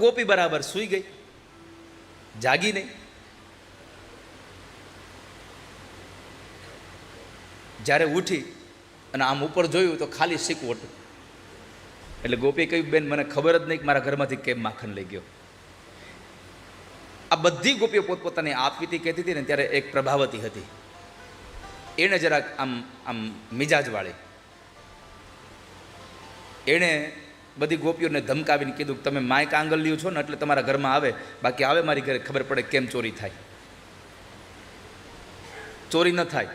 ગોપી બરાબર સૂઈ ગઈ. જાગી નહીં. જ્યારે ઉઠી અને આમ ઉપર જોયું તો ખાલી શીકવું હતું એટલે ગોપી કહ્યું, બેન, મને ખબર જ નહીં કે મારા ઘરમાંથી કેમ માખણ લઈ ગયો. આ બધી ગોપીઓ પોતપોતાની આપવીતી કહેતી હતી ને ત્યારે એક પ્રભાવતી હતી. એણે જરાક આમ આમ મિજાજવાળી. એણે બધી ગોપીઓને ધમકાવીને કીધું કે તમે માય કાંગળ લ્યો છો ને એટલે તમારા ઘરમાં આવે. બાકી આવે મારી ઘરે ખબર પડે કેમ ચોરી થાય. ચોરી ન થાય.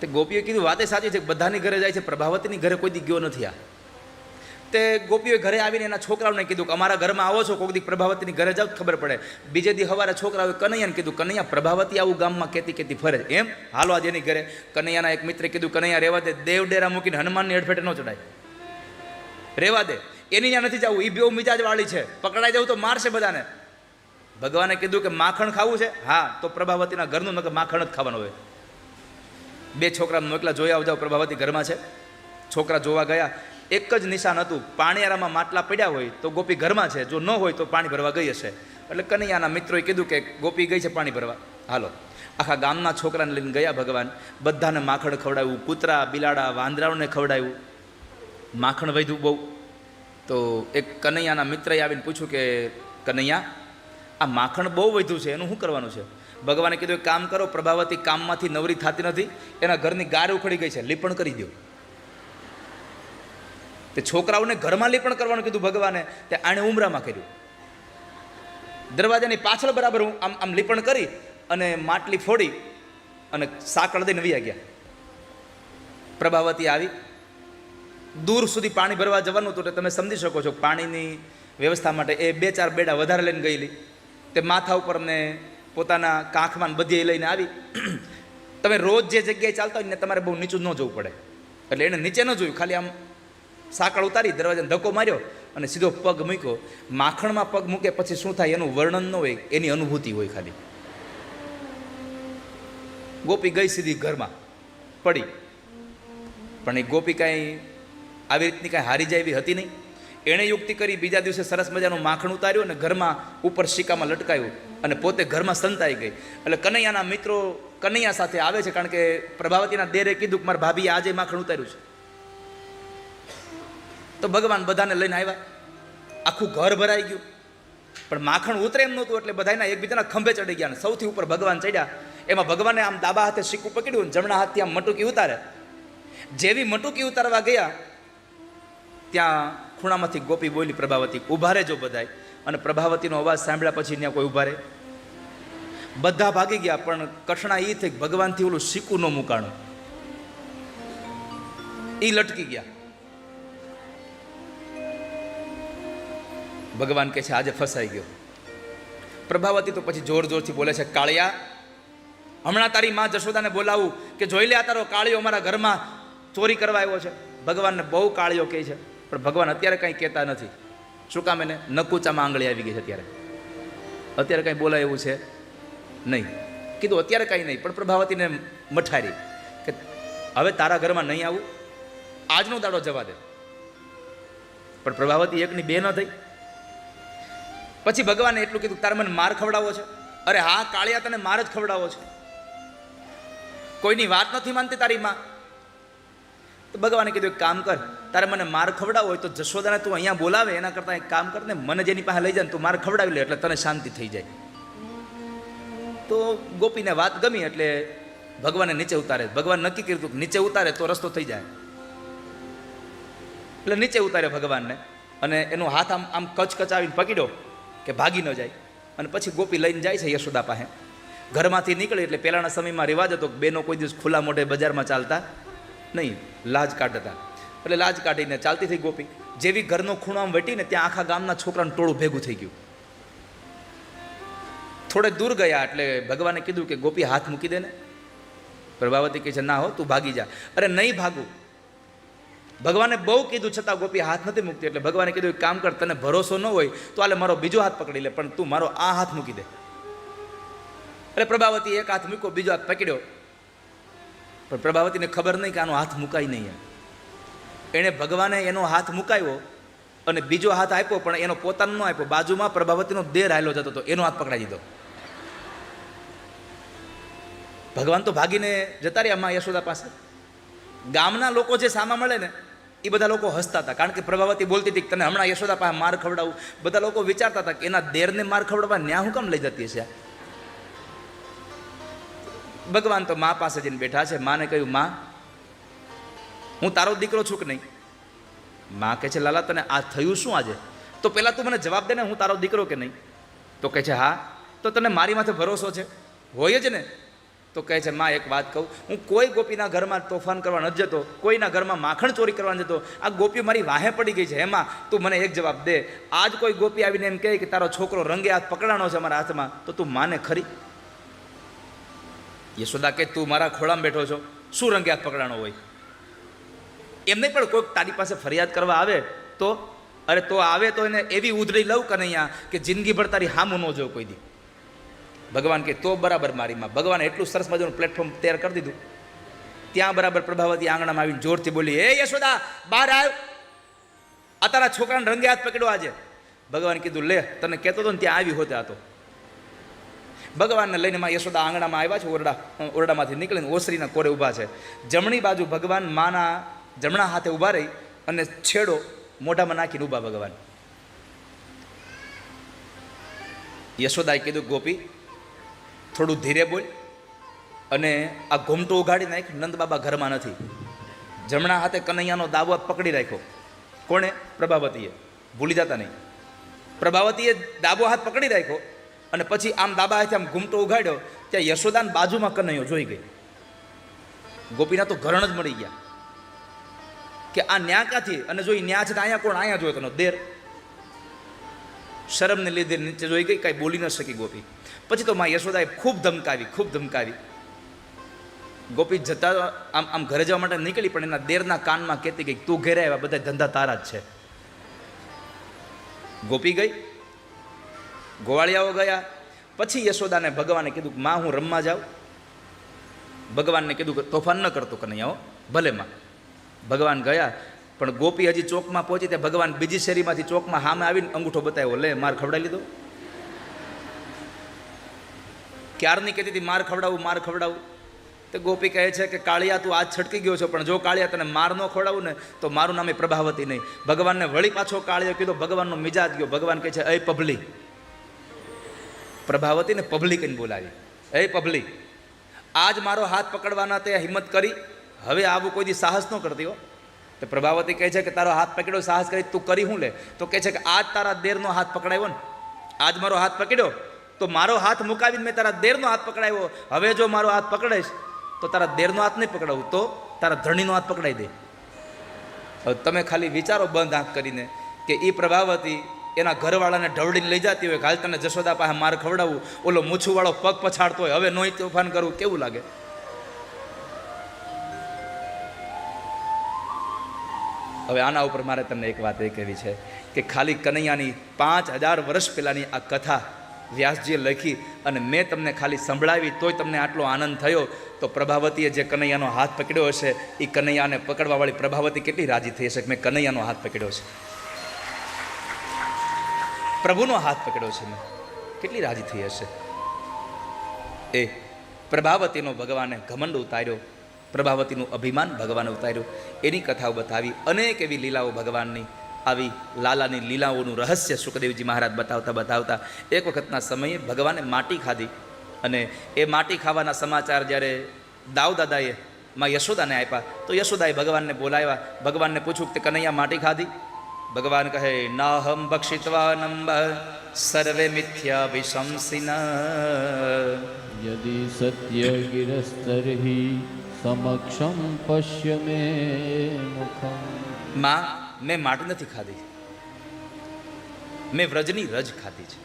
તે ગોપીએ કીધું, વાતે સાચી છે, બધાની ઘરે જાય છે, પ્રભાવતીની ઘરે કોઈ દી ગયો નથી આ. તે ગોપીઓએ ઘરે આવીને એના છોકરાઓને કીધું કે, અમારા ઘરમાં આવો છો કોઈક દી પ્રભાવતીની ઘરે જાઓ ખબર પડે. બીજે દી હવારે છોકરાઓએ કનૈયાને કીધું, કનૈયા, પ્રભાવતી આવું ગામમાં કેતી કેતી ફરે. એમ? હાલો આજે એની ઘરે. કનૈયાના એક મિત્રે કીધું, કનૈયા, રહેવા દે ડેરા મૂકીને હનુમાનની અડફેટે ન ચડાય રેવા દે. એની ત્યાં નથી જવું. એ બેઉ મિજાજવાળી છે. પકડાઈ જવું તો મારશે બધાને. ભગવાને કીધું કે માખણ ખાવું છે? હા, તો પ્રભાવતીના ઘરનું, નકર માખણ જ ખાવાનું હોય. બે છોકરા મોકલા, જોઈ આવજાવ પ્રભાવતી ઘરમાં છે. છોકરા જોવા ગયા. એક જ નિશાન હતું. પાણીયારામાં માટલા પડ્યા હોય તો ગોપી ઘરમાં છે. જો ન હોય તો પાણી ભરવા ગઈ હશે. એટલે કનૈયાના મિત્રોએ કીધું કે ગોપી ગઈ છે પાણી ભરવા. હાલો. આખા ગામના છોકરાને લઈને ગયા ભગવાન. બધાને માખણ ખવડાવ્યું. કૂતરા, બિલાડા, વાંદરાઓને ખવડાવ્યું. માખણ વધ્યું બહુ. તો એક કનૈયાના મિત્રએ આવીને પૂછ્યું કે, કનૈયા, આ માખણ બહુ વધ્યું છે, એનું શું કરવાનું છે? ભગવાને કીધું, એક કામ કરો, પ્રભાવતી કામમાંથી નવરી થતી નથી, એના ઘરની ગાર ઉખડી ગઈ છે, લીપણ કરી દો તે છોકરાઓને ઘરમાં લીપણ કરવાનું કીધું ભગવાને, તે આણે ઉમરામાં કર્યું. દરવાજાની પાછળ બરાબર હું આમ આમ લીપણ કરી અને માટલી ફોડી અને સાકળ દઈને વયા ગયા. પ્રભાવતી આવી દૂર સુધી પાણી ભરવા જવાનું હતું એટલે તમે સમજી શકો છો પાણીની વ્યવસ્થા માટે એ બે ચાર બેડા વધારે લઈને ગયેલી. તે માથા ઉપર અમને પોતાના કાંખમાં બધી લઈને આવી. તમે રોજ જે જગ્યાએ ચાલતા હોય ને તમારે બહુ નીચું ન જવું પડે. એટલે એને નીચે ન જોયું, ખાલી આમ સાંકળ ઉતારી દરવાજાને ધક્કો માર્યો અને સીધો પગ મૂક્યો. માખણમાં પગ મૂકે પછી શું થાય એનું વર્ણન ન હોય, એની અનુભૂતિ હોય ખાલી. ગોપી ગઈ સીધી ઘરમાં, પડી. પણ એ ગોપી કાંઈ આવી રીતની કાંઈ હારી જાય એવી હતી નહીં. એણે યુક્તિ કરી, બીજા દિવસે સરસ મજાનું માખણ ઉતાર્યું અને ઘરમાં ઉપર શિકામાં લટકાયું અને પોતે ઘરમાં સંતાઈ ગઈ. એટલે કનૈયાના મિત્રો કનૈયા સાથે આવે છે કારણ કે પ્રભાવતીના દેરે કીધું કે મારા ભાભીએ આજે માખણ ઉતાર્યું છે. તો ભગવાન બધાને લઈને આવ્યા. આખું ઘર ભરાઈ ગયું. પણ માખણ ઉતરે એમ નહોતું એટલે બધાના એકબીજાના ખંભે ચડી ગયા અને સૌથી ઉપર ભગવાન ચડ્યા. એમાં ભગવાને આમ ડાબા હાથે સિક્કું પકડ્યું જમણા હાથથી આમ મટુકી ઉતારે. જેવી મટુકી ઉતારવા ગયા ત્યાં ખૂણામાંથી ગોપી બોલી પ્રભાવતી, ઊભા રહેજો બધાય. અને પ્રભાવતીનો અવાજ સાંભળ્યા પછી ત્યાં કોઈ ઊભા રહે. બધા ભાગી ગયા, પણ કઠણા એ થઈ ભગવાનથી ઓલું સિક્કું ન મુકાણું. એ લટકી ગયા. ભગવાન કહે છે, આજે ફસાઈ ગયો. પ્રભાવતી તો પછી જોર જોરથી બોલે છે, કાળિયા, હમણાં તારી માં જશોદાને બોલાવું કે જોઈ લે આ તારો કાળિયો અમારા ઘરમાં ચોરી કરવા આવ્યો છે. ભગવાનને બહુ કાળિયો કહે છે. પણ ભગવાન અત્યારે કંઈ કહેતા નથી. શું કામ એને? નકુચામાં આંગળી આવી ગઈ છે અત્યારે. અત્યારે કંઈ બોલાય એવું છે? નહીં. કીધું, અત્યારે કંઈ નહીં. પણ પ્રભાવતીને મઠારી કે, હવે તારા ઘરમાં નહીં આવું? આજનો દાડો જવા દે. પણ પ્રભાવતી એકની બે ન થઈ. પછી ભગવાને એટલું કીધું, તારે મને માર ખવડાવો છે? અરે હા, કાળિયા તને માર જ ખવડાવો છે. કોઈની વાત નથી માનતી તારી માં. તો ભગવાને કીધું, એક કામ કર તારે મને માર ખવડાવો હોય તો જશોદાને તું અહીંયા બોલાવે, એના કરતાં એક કામ કર ને મને જેની પાસે લઈ જાય તું માર ખવડાવી લે એટલે તને શાંતિ થઈ જાય. તો ગોપીને વાત ગમી એટલે ભગવાને નીચે ઉતારે. ભગવાન નક્કી કર્યું કે નીચે ઉતારે તો રસ્તો થઈ જાય. એટલે નીચે ઉતારે ભગવાનને અને એનો હાથ આમ આમ કચ કચાવીને પકડ્યો કે ભાગી ન જાય. અને પછી ગોપી લઈને જાય છે યશોદા પાસે. ઘરમાંથી નીકળી એટલે પહેલાંના સમયમાં રિવાજ હતો બેનો કોઈ દિવસ ખુલ્લા મોઢે બજારમાં ચાલતા નહીં, લાજ કાઢતા. એટલે લાજ કાઢીને ચાલતી થઈ ગોપી. જેવી ઘરનો ખૂણો આમ વટીને ત્યાં આખા ગામના છોકરાનું ટોળું ભેગું થઈ ગયું. થોડે દૂર ગયા એટલે ભગવાને કીધું કે ગોપી હાથ મૂકી દે ને. પ્રભાવતી કહે છે, ના હો, તું ભાગી જા. અરે, નહીં ભાગું. ભગવાને બહુ કીધું, છતાં ગોપી હાથ નથી મૂકતી. એટલે ભગવાને કીધું, એક કામ કર, તને ભરોસો ન હોય તો આલે મારો બીજો હાથ પકડી લે, પણ તું મારો આ હાથ મૂકી દે. એટલે પ્રભાવતી એક હાથ મૂક્યો, બીજો હાથ પકડ્યો. પણ પ્રભાવતીને ખબર નહીં કે આનો હાથ મુકાય નહીં એમ. એણે ભગવાને એનો હાથ મુકાયો અને બીજો હાથ આપ્યો, પણ એનો પોતાનો ન આપ્યો. બાજુમાં પ્રભાવતીનો દેર હાલ્યો જતો હતો. એનો હાથ પકડાઈ દીધો. ભગવાન તો ભાગીને જતા રહ્યા માં યશોદા પાસે. ગામના લોકો જે સામા મળે ને, એ બધા લોકો હસતા હતા. કારણ કે પ્રભાવતી બોલતી હતી તને હમણાં યશોદા પાસે માર ખવડાવું. બધા લોકો વિચારતા હતા કે એના દેરને માર ખવડાવવા ન્યા હું કામ લઈ જતી હશે? ભગવાન તો મા પાસે જઈને બેઠા છે. માને કહ્યું, માં હું તારો દીકરો છું કે નહીં? માં કહે છે, લાલા, તને આ થયું શું આજે? તો પહેલાં તું મને જવાબ દે ને હું તારો દીકરો કે નહીં? તો કહે છે, હા, તો તને મારી માથે ભરોસો છે? હોય જ ને? તો કહે છે, માં, એક વાત કહું. હું કોઈ ગોપીના ઘરમાં તોફાન કરવા નથી જતો, કોઈના ઘરમાં માખણ ચોરી કરવા જતો. આ ગોપીઓ મારી વાહે પડી ગઈ છે. એમાં તું મને એક જવાબ દે. આજ કોઈ ગોપી આવીને એમ કહે કે, તારો છોકરો રંગે હાથ પકડાણો છે મારા હાથમાં. તો તું માને ખરી? યશોદા કે તું મારા ખોળામાં બેઠો છો. શું રંગે હાથ પકડાણો હોય? એમને પણ કોઈક તારી પાસે ફરિયાદ કરવા આવે તો, અરે તો આવે તો એને એવી ઉધડી લઉં કે નહીં કે જિંદગીભર તારી હામું ન જો કોઈ દી. ભગવાન કે તો બરાબર મારી માં. ભગવાને એટલું સરસ મજાનું પ્લેટફોર્મ તૈયાર કરી દીધું. ત્યાં બરાબર પ્રભાવતી આંગણામાં આવીને જોરથી બોલી એ યશોદા, બહાર આવ. આ તારા છોકરાને રંગે હાથ પકડ્યો આજે. ભગવાન કીધું, લે, તને કહેતો હતો ને ત્યાં આવી હોતે તો. ભગવાનને લઈને માં યશોદા આંગણામાં આવ્યા છે, ઓરડા ઓરડામાંથી નીકળીને ઓસરીના કોરે ઊભા છે. જમણી બાજુ ભગવાન માના જમણા હાથે ઊભા રહી અને છેડો મોઢામાં નાખીને ઊભા ભગવાન. યશોદાએ કીધું, ગોપી, થોડું ધીરે બોલ અને આ ઘૂમટું ઉઘાડી નાખ, નંદ બાબા ઘરમાં નથી. જમણા હાથે કનૈયાનો દાવો પકડી રાખ્યો. કોણે? પ્રભાવતીએ. ભૂલી જતા નહીં. પ્રભાવતીએ ડાબો હાથ પકડી રાખ્યો અને પછી આમ ડાબા હાથે આમ ઘૂમટો ઉઘાડ્યો, ત્યાં યશોદાન બાજુમાં કનૈયો જોઈ ગઈ. ગોપીના તો ઘરણ જ મળી ગયા. કે આ ન્યા ક્યાંથી? અને જો ઈ ન્યા છે તો અહીંયા કોણ? અહીંયા જોયો તનો? દેર. શરમને લીધે નીચે જોઈ ગઈ, કાંઈ બોલી ન શકી ગોપી. પછી તો માં યશોદાએ ખૂબ ધમકાવી ખૂબ ધમકાવી. ગોપી જતા આમ આમ ઘરે જવા માટે નીકળી, પણ એના દેરના કાનમાં કહેતી ગઈ, તું ઘેરે આવ્યા બધા ધંધા તારા જ છે. ગોપી ગઈ, ગોવાળિયાઓ ગયા. પછી યશોદાને ભગવાને કીધું માં, હું રમવા જાઉં. ભગવાનને કીધું તોફાન ન કરતો કનૈયાઓ ભલે માં. ભગવાન ગયા, પણ ગોપી હજી ચોકમાં પહોંચી ત્યાં ભગવાન બીજી શેરીમાંથી ચોકમાં સામે આવીને અંગૂઠો બતાવ્યો, લે, માર ખવડાવી લીધો ક્યારની કહેતી હતી, માર ખવડાવું માર ખવડાવું. તો ગોપી કહે છે કે, કાળિયા, તું આજ છટકી ગયો છો, પણ જો કાળિયા તને માર ન ખવડાવું ને, તો મારું નામ પ્રભાવતી નહીં. ભગવાનને વળી પાછો કાળિયો કીધો, ભગવાનનો મિજાજ ગયો. ભગવાન કહે છે અય પબ્લી. પ્રભાવતીને પબ્લિકને બોલાવી. એ પબ્લિક આજ મારો હાથ પકડવાના તે હિંમત કરી હવે આવું કોઈ દી સાહસ ન કરતી હો. તો પ્રભાવતી કહે છે કે તારો હાથ પકડ્યો, સાહસ કરી, તું કરી હું લે? તો કહે છે કે આજ તારા દેરનો હાથ પકડાયો ને. આજ મારો હાથ પકડ્યો. તો મારો હાથ મુકાવીને મેં તારા દેરનો હાથ પકડાયો. હવે જો મારો હાથ પકડાઈશ, તો તારા દેરનો હાથ નહીં પકડાવું, તો તારા ધણીનો હાથ પકડાઈ દે. હવે તમે ખાલી વિચારો બંધ આંખ કરીને કે એ પ્રભાવતી એના ઘરવાળાને ઢવડીને લઈ જતી હોય હાલ તને જશોદા પાસે માર ખવડાવું, ઓલો મૂછુવાળો પગ પછાડતો હોય, હવે નોઈ તોફાન કરવું કેવું લાગે? હવે આના ઉપર મારે તમને એક વાત એ કહેવી છે કે ખાલી કનૈયાની પાંચ હજાર વર્ષ પહેલાંની આ કથા વ્યાસજીએ લખી અને મેં તમને ખાલી સંભળાવી તોય તમને આટલો આનંદ થયો, તો પ્રભાવતીએ જે કનૈયાનો હાથ પકડ્યો હશે એ કનૈયાને પકડવાવાળી પ્રભાવતી કેટલી રાજી થઈ હશે મેં કનૈયાનો હાથ પકડ્યો છે? પ્રભુનો હાથ પકડ્યો છે મેં. કેટલી રાજી થઈ હશે? એ પ્રભાવતીનો ભગવાને ઘમંડ ઉતાર્યો પ્રભાવતીનું અભિમાન ભગવાન ઉતાર્યું. એની કથાઓ બતાવી અનેક એવી લીલાઓ ભગવાનની આવી લાલાની લીલાઓનું રહસ્ય સુખદેવજી મહારાજ બતાવતા બતાવતા એક વખતના સમયે ભગવાને માટી ખાધી અને એ માટી ખાવાના સમાચાર જ્યારે દાદાએ માં યશોદાને આપ્યા, તો યશોદાએ ભગવાનને બોલાવ્યા. ભગવાનને પૂછ્યું કે કનૈયા માટી ખાધી? ભગવાન કહે, નાહમ બક્ષિતવા નંબર સર્વે મિથ્યા વિશંસિના યદિ સત્ય ગિરસ્તરહી સમક્ષમ પશ્ય મે મુખમમાં, મેં માટ નથી ખાધી. મેં વ્રજની રજ ખાધી છે.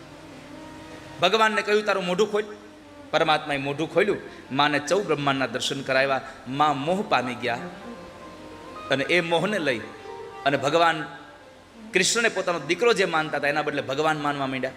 ભગવાનને કહ્યું, તારું મોઢું ખોલ. પરમાત્માએ મોઢું ખોલ્યું. માને ચૌ બ્રહ્માંડના દર્શન કરાવ્યા. માં મોહ પામી ગયા અને એ મોહને લઈ અને ભગવાન કૃષ્ણને પોતાનો દીકરો જે માનતા હતા, એના બદલે ભગવાન માનવા માંડ્યા.